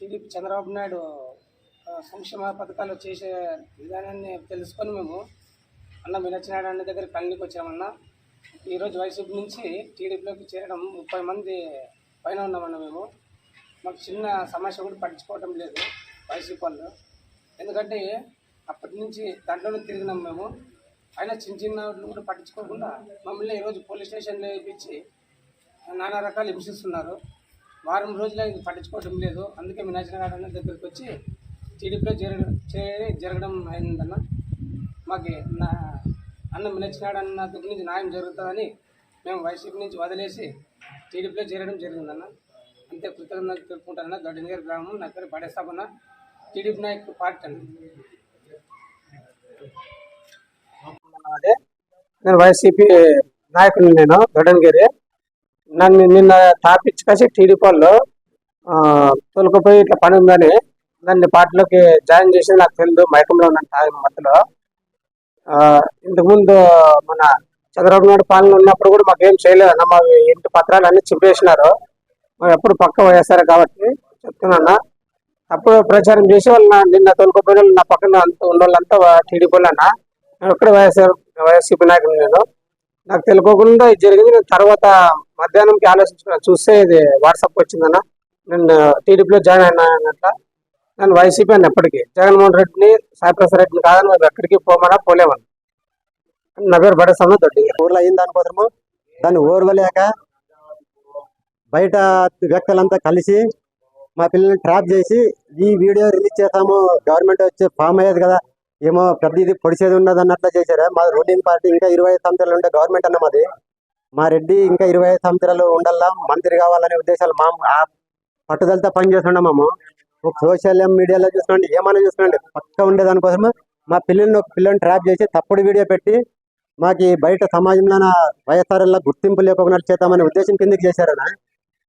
TDP Chandrababu Naidu సంక్షేమ పథకాలు చేసే విధానాన్ని తెలుసుకొని మేము అన్న వినచ్చినాడు అన్న దగ్గర కళ్ళకి వచ్చామన్న. ఈరోజు వైసీపీ నుంచి టీడీపీలోకి చేరడం ముప్పై మంది పైన ఉన్నామన్న మేము. మాకు చిన్న సమస్య కూడా పట్టించుకోవటం లేదు వైసీపీ వాళ్ళు. ఎందుకంటే అప్పటి నుంచి దాంట్లోనే తిరిగినాం మేము. అయినా చిన్న చిన్న వాటిని కూడా పట్టించుకోకుండా మమ్మల్ని ఈరోజు పోలీస్ స్టేషన్లో వేయించి నానా రకాలు హింసిస్తున్నారు. వారం రోజులు ఇది పట్టించుకోవడం లేదు. అందుకే మీనాచిన గారు అన్న దగ్గరికి వచ్చి టీడీపీలో జరగ చేరి జరగడం అయిందన్న. మాకు నా అన్న మినచ్చినాడన్న దగ్గర నుంచి న్యాయం జరుగుతుందని మేము వైసీపీ నుంచి వదిలేసి టీడీపీలో చేరడం జరిగిందన్న. అంతే కృతజ్ఞతలు తెలుపుకుంటానన్న. దొడ్డినగర్ గ్రామం నా పేరు పడేస్తామన్న. టీడీపీ నాయకు పార్టీ అన్న. అదే నేను వైసీపీ నాయకుని నేను దొడ్డనగిరి. నన్ను నిన్న తాపిచ్చి కాసి టీడీపీ వాళ్ళు తొలకపోయి ఇట్లా పని ఉందని నన్ను పార్టీలోకి జాయిన్ చేసి నాకు తెలియదు మైకంలో ఉన్నాను టైం మధ్యలో. ఇంతకుముందు మన చంద్రబాబు నాయుడు పాలన ఉన్నప్పుడు కూడా మాకేం చేయలేదన్న మా ఇంటి పత్రాలు అన్ని చింపేసినారు. మేము ఎప్పుడు పక్క పోయేస్తారు కాబట్టి చెప్తున్నా తప్పుడు ప్రచారం చేసి వాళ్ళు నిన్న తొలకపోయిన వాళ్ళు నా పక్కన అంత ఉన్న వాళ్ళంతా టీడీపీ వాళ్ళన్న. నేను ఒక్కడే వైఎస్ఆర్ వైఎస్సీపీ నాయకుడు నేను. నాకు తెలుకోకుండా ఇది జరిగింది. నేను తర్వాత మధ్యాహ్నంకి ఆలోచించుకున్నా. చూస్తే ఇది వాట్సాప్ వచ్చిందన్న. నేను టీడీపీలో జాయిన్ అయినా నేను వైసీపీ అని ఎప్పటికీ. జగన్మోహన్ రెడ్డిని సాయిప్రసాద్ రెడ్డిని కాదని మేము ఎక్కడికి పోమన్నా పోలేమని నా పేరు బడేసమ్మ దొడ్డి. ఊర్లో అయిన దానికోసము దాన్ని ఓర్వలేక బయట వ్యక్తులంతా కలిసి మా పిల్లల్ని ట్రాప్ చేసి ఈ వీడియో రిలీజ్ చేస్తాము. గవర్నమెంట్ వచ్చి ఫామ్ అయ్యేది కదా. ఏమో పెద్ద ఇది పొడిచేది ఉన్నది అన్నట్లు చేశారు. మా రూలింగ్ పార్టీ ఇంకా ఇరవై ఐదు సంవత్సరాలు ఉండే గవర్నమెంట్ అన్న మాది. మా రెడ్డి ఇంకా ఇరవై ఐదు సంవత్సరాలు ఉండాలా మంత్రి కావాలనే ఉద్దేశాలు మా పట్టుదలతో పట్టుదలతో పనిచేస్తున్నాము ఒక సోషల్ మీడియాలో చూసుకోండి ఏమైనా చూసుకోండి పక్క ఉండే దానికోసం మా పిల్లల్ని ఒక పిల్లల్ని ట్రాప్ చేసి తప్పుడు వీడియో పెట్టి మాకు బయట సమాజంలో వైఎస్ఆర్ గుర్తింపు లేకుండా చేద్దామనే ఉద్దేశం కిందకి చేశారనా